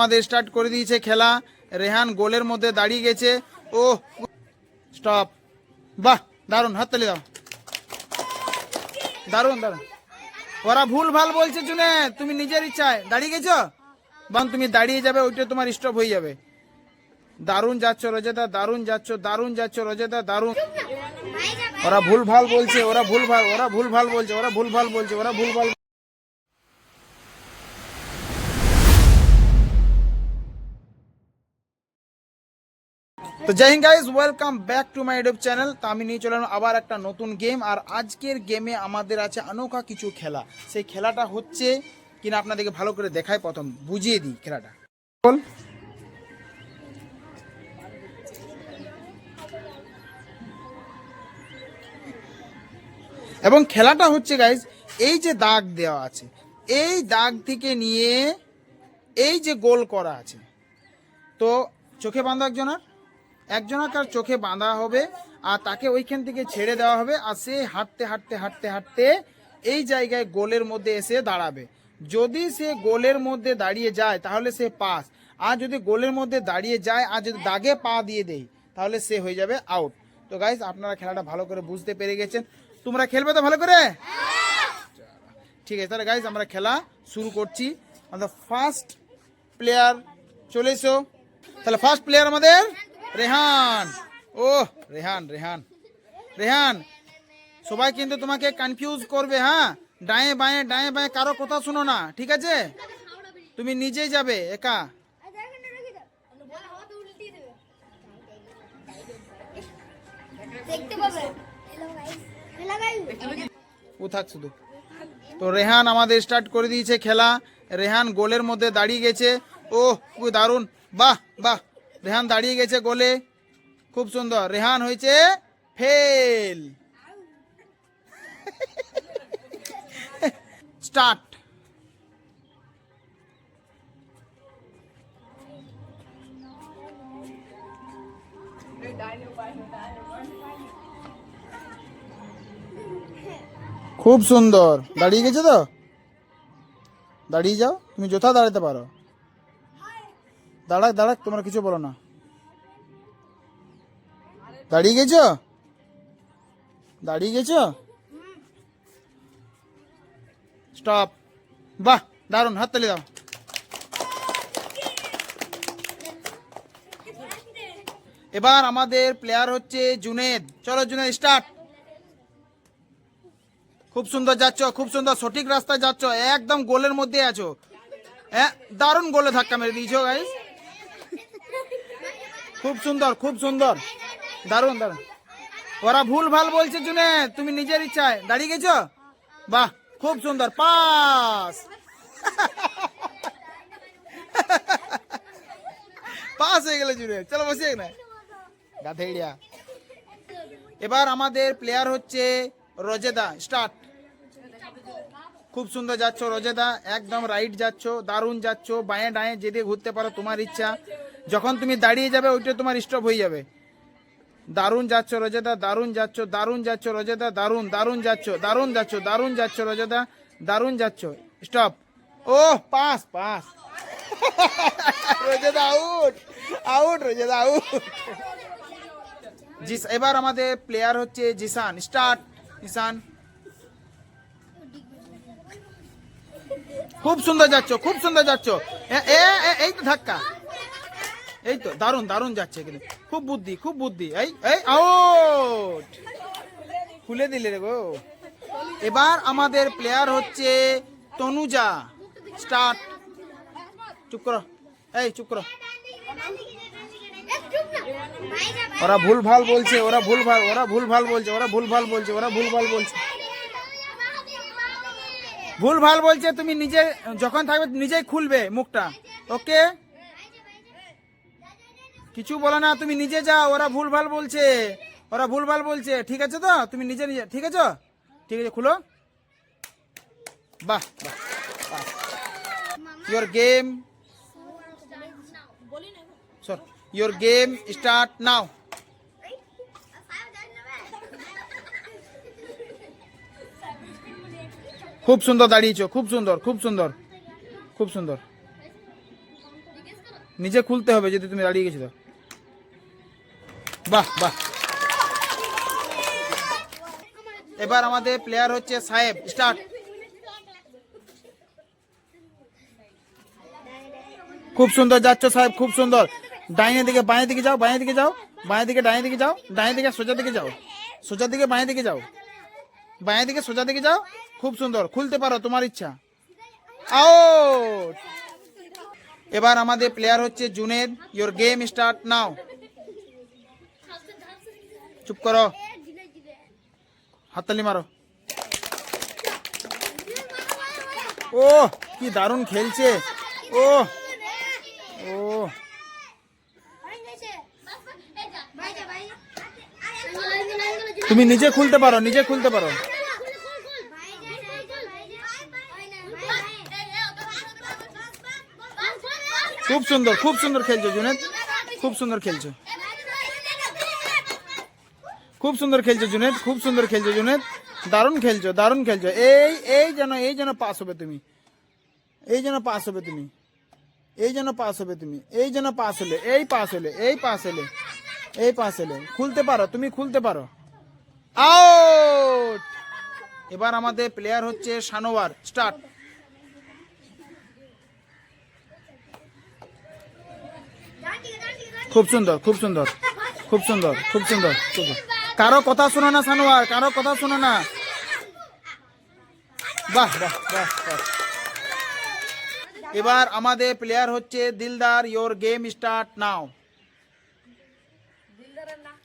আমাদের স্টার্ট করে দিয়েছে খেলা। রেহান গোলের মধ্যে দাঁড়িয়ে গেছে। ও স্টপ বাহ দারুণ হাততালি দাও। দারুণ দারুণ ওরা ভুল ভালো বলছে জুনে তুমি নিজের ইচ্ছায়। দাঁড়িয়ে গেছো? বান তুমি দাঁড়িয়ে যাবে ওইটা তোমার স্টপ হয়ে যাবে। দারুণ যাচ্ছ রজেদা দারুণ যাচ্ছ দারুণ যাচ্ছ রজেদা দারুণ। ওরা ভুল ভালো বলছে, ওরা ভুল ভালো, ওরা ভুল ভালো বলছে, ওরা ভুল ভালো বলছে, ওরা ভুল ভালো তো Jai Hind guys welcome back to my YouTube channel তো আমি নিয়ে চলে আবার একটা নতুন গেম আর আজকের গেমে আমাদের আছে অনোখা কিছু খেলা। সেই খেলাটা হচ্ছে কিনা আপনাদেরকে ভালো করে দেখাই, প্রথম বুঝিয়ে দিই খেলাটা। বল। এবং খেলাটা হচ্ছে গাইজ এই যে দাগ দেওয়া আছে, এই দাগ থেকে নিয়ে এই যে গোল করা আছে, তো চোখে বাঁধা একজনের? একজনাকার চোখে বাঁধা হবে আর তাকে ওইখান থেকে ছেড়ে দেওয়া হবে আর সে হাঁটতে হাঁটতে হাঁটতে হাঁটতে এই জায়গায় গোলের মধ্যে এসে দাঁড়াবে। যদি সে গোলের মধ্যে দাঁড়িয়ে যায়, তাহলে সে পাস। আর যদি গোলের মধ্যে দাঁড়িয়ে যায় আর যদি দাগে পা দিয়ে দেয়, তাহলে সে হয়ে যাবে আউট। তো গাইজ আপনারা খেলাটা ভালো করে বুঝতে পেরে গেছেন। তোমরা খেলবে তো ভালো করে? ঠিক আছে, তাহলে গাইজ আমরা খেলা শুরু করছি। আমাদের ফার্স্ট প্লেয়ার চলে এসো। তাহলে ফার্স্ট প্লেয়ার আমাদের? রেহান। ও রেহান রেহান। রেহান, সবাই কিন্তু তোমাকে কনফিউজ করবে হ্যাঁ? ডায়ে বাঁয়ে ডায়ে বাঁয়ে কারও কথা শুনো না, ঠিক আছে? তুমি নিজেই যাবে, একা। ও থাক শুধু। তো রেহান আমাদের স্টার্ট করে দিয়েছে খেলা। রেহান গোলের মধ্যে দাঁড়িয়ে গেছে। ও দারুণ। বাহ বাহ। রেহান দাঁড়িয়ে গেছে গোলে। খুব সুন্দর। রেহান হয়েছে ফেল। স্টার্ট। খুব সুন্দর। দাঁড়িয়ে গেছে তো? দাঁড়িয়ে যাও। তুমি যথা দাঁড়াতে পারো। দাঁড়াক দাঁড়াক তোমরা কিছু বলো না। দাঁড়িয়ে গেছো? দাঁড়িয়ে গেছো? স্টপ বাহ, দারুণ হাততালি দাও। এবার আমাদের প্লেয়ার হচ্ছে জুনেদ। চলো জুনেদ স্টার্ট খুব সুন্দর যাচ্ছ, খুব সুন্দর, সঠিক রাস্তায় যাচ্ছ, একদম গোলের মধ্যে আছো। হ্যাঁ দারুণ গোলে ধাক্কা মেরে দিয়েছ গাইস খুব সুন্দর খুব সুন্দর। দারুণ দারুণ। ওরা ভুল ভালো বলছে জুনে, তুমি নিজের ইচ্ছায়। দাঁড়িয়ে গেছো? বাহ, খুব সুন্দর। পাস। পাস হয়ে গেল জুনে। চলো বসে না গাধেড়িয়া এবার আমাদের প্লেয়ার হচ্ছে রজেদা স্টার্ট খুব সুন্দর যাচ্ছ রজেদা, একদম রাইট যাচ্ছ, দারুণ যাচ্ছ বাঁয়ে ডায়ে যেদিকে ঘুরতে পারো তোমার ইচ্ছা। যখন তুমি দাঁড়িয়ে যাবে, ওইটা তোমার স্টপ হয়ে যাবে। দারুণ যাচ্ছ রজেদা, দারুণ যাচ্ছ দারুণ যাচ্ছ রজেদা, দারুণ দারুণ যাচ্ছ দারুণ যাচ্ছ দারুণ যাচ্ছ রজেদা, দারুণ যাচ্ছ। স্টপ ও pass pass Rojeda out out Rojeda out জিস, এবার আমাদের প্লেয়ার হচ্ছে জিসান। স্টার্ট জিসান। খুব সুন্দর যাচ্ছ, খুব সুন্দর যাচ্ছ। এই তো ধাক্কা। এই তো, দারুণ দারুণ যাচ্ছে কিন্তু খুব বুদ্ধি খুব বুদ্ধি। এই এই আউট খুলে দিলে রে গো। এবার আমাদের প্লেয়ার হচ্ছে তনুজা। স্টার্ট চুপ করো। এই, চুপ করো। ওরা ভুল ভালো বলছে, ওরা ভুল ভালো ওরা ভুল ভালো বলছে, ওরা ভুল ভালো বলছে, ওরা ভুল ভালো বলছে। ভুল ভালো বলছে, তুমি নিজে, যখন থাকবে, নিজেই খুলবে মুখটা। ওকে কিছু বলো না, তুমি নিজে যাও, ওরা ভুল ভালো বলছে। ওরা ভুল ভালো বলছে। ঠিক আছে তো? তুমি নিজে নিজে ঠিক আছে? ঠিক আছে, খুলো। বাহ বাহ ইয়োর গেম সর ইয়োর গেম স্টার্ট নাও খুব সুন্দর দাঁড়িয়েছো, খুব সুন্দর খুব সুন্দর খুব সুন্দর। নিজে খুলতে হবে যদি তুমি দাঁড়িয়ে গেছো বাহ বাহ। এবার আমাদের প্লেয়ার হচ্ছে সাহেব স্টার্ট খুব সুন্দর যাচ্ছ সাহেব, খুব সুন্দর। ডাইনে দিকে বাঁয়ে দিকে যাও বাঁয়ে দিকে যাও বাঁয়ে দিকে ডাইনে দিকে যাও ডাইনে দিকে সোজা দিকে যাও। সোজা দিকে বাঁয়ে দিকে যাও। বাঁয়ে দিকে সোজা দিকে যাও। খুব সুন্দর, খুলতে পারো, তোমার ইচ্ছা। আউট এবার আমাদের প্লেয়ার হচ্ছে Junaid your game start now চুপ করো। হাততালি মারো। ও কি দারুণ খেলছে। ও। ও। তুমি নিজে খুলতে পারো নিজে খুলতে পারো। খুব সুন্দর খুব সুন্দর খেলছো জুনেদ। খুব সুন্দর খেলছো। খুব সুন্দর খেলছো, জুনেদ। খুব সুন্দর খেলছো, জুনেদ। দারুণ খেলছো দারুণ খেলছো। এই এই যেন এই যেন পাস হবে তুমি। এই যেন পাস হবে তুমি। এই যেন পাস হবে তুমি। এই যেন পাস হলে, এই পাস হলে, এই পাস হলে, এই পাস হলে। খুলতে পারো, তুমি খুলতে পারো। আউট এবার আমাদের প্লেয়ার হচ্ছে সানোয়ার স্টার্ট খুব সুন্দর খুব সুন্দর খুব সুন্দর খুব সুন্দর খুব সুন্দর। কারও কথা শোনো না, সানোয়ার, কারও কথা শোনো না। বাহ বাহ বাহ এবার আমাদের প্লেয়ার হচ্ছে Dildar your game start now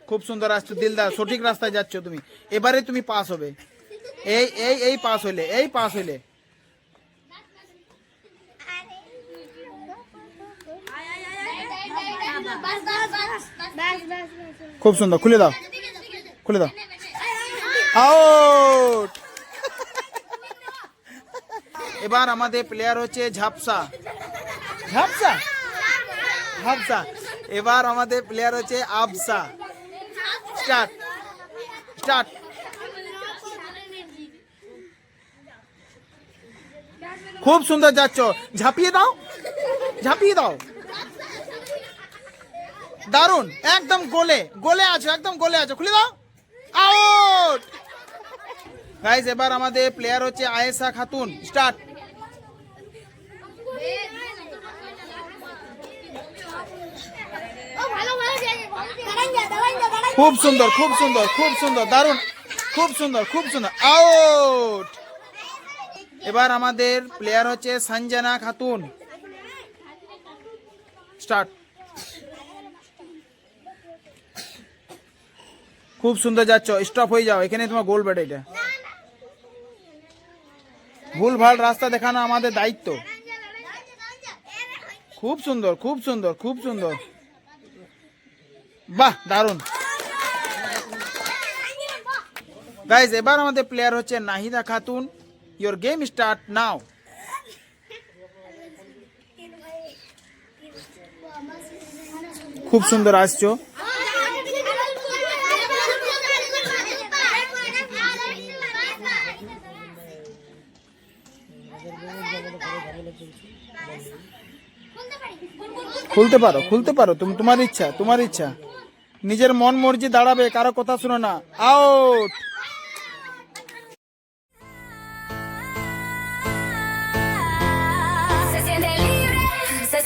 খুব সুন্দর আসছো, দিলদার, সঠিক রাস্তায় যাচ্ছ তুমি। এবারে তুমি পাস হবে। এই এই এই পাস হইলে, এই পাস হইলে। খুব সুন্দর, খুলে দাও। খুলে দাও। আউট এবার আমাদের প্লেয়ার হচ্ছে ঝাপসা। ঝাপসা? ঝাপসা। এবার আমাদের প্লেয়ার হচ্ছে আবসা। স্টার্ট স্টার্ট খুব সুন্দর যাচ্ছ। ঝাঁপিয়ে দাও। ঝাঁপিয়ে দাও। দারুণ একদম গোলে। গোলে আছো একদম গোলে আছো। খুলে দাও। আউট! গাইজ এবার আমাদের প্লেয়ার হচ্ছে আয়েশা খাতুন। স্টার্ট খুব সুন্দর খুব সুন্দর খুব সুন্দর দারুণ খুব সুন্দর খুব সুন্দর। আউট এবার আমাদের প্লেয়ার হচ্ছে সঞ্জনা খাতুন। স্টার্ট খুব সুন্দর যাচ্ছ স্টপ হয়ে যাও এখানে তোমার গোল ব্যাট এটা ভুল ভালো রাস্তা দেখানো আমাদের দায়িত্ব। খুব সুন্দর খুব সুন্দর খুব সুন্দর। বাহ দারুণ গাইজ এবার আমাদের প্লেয়ার হচ্ছে Nahida Khatun. Your game start now খুব সুন্দর আসছো। খুলতে পারো খুলতে পারো, তুমি, তোমার ইচ্ছা তোমার ইচ্ছা। নিজের মন মর্জি দাঁড়াবে, কারও কথা শুনো না। Out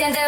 siente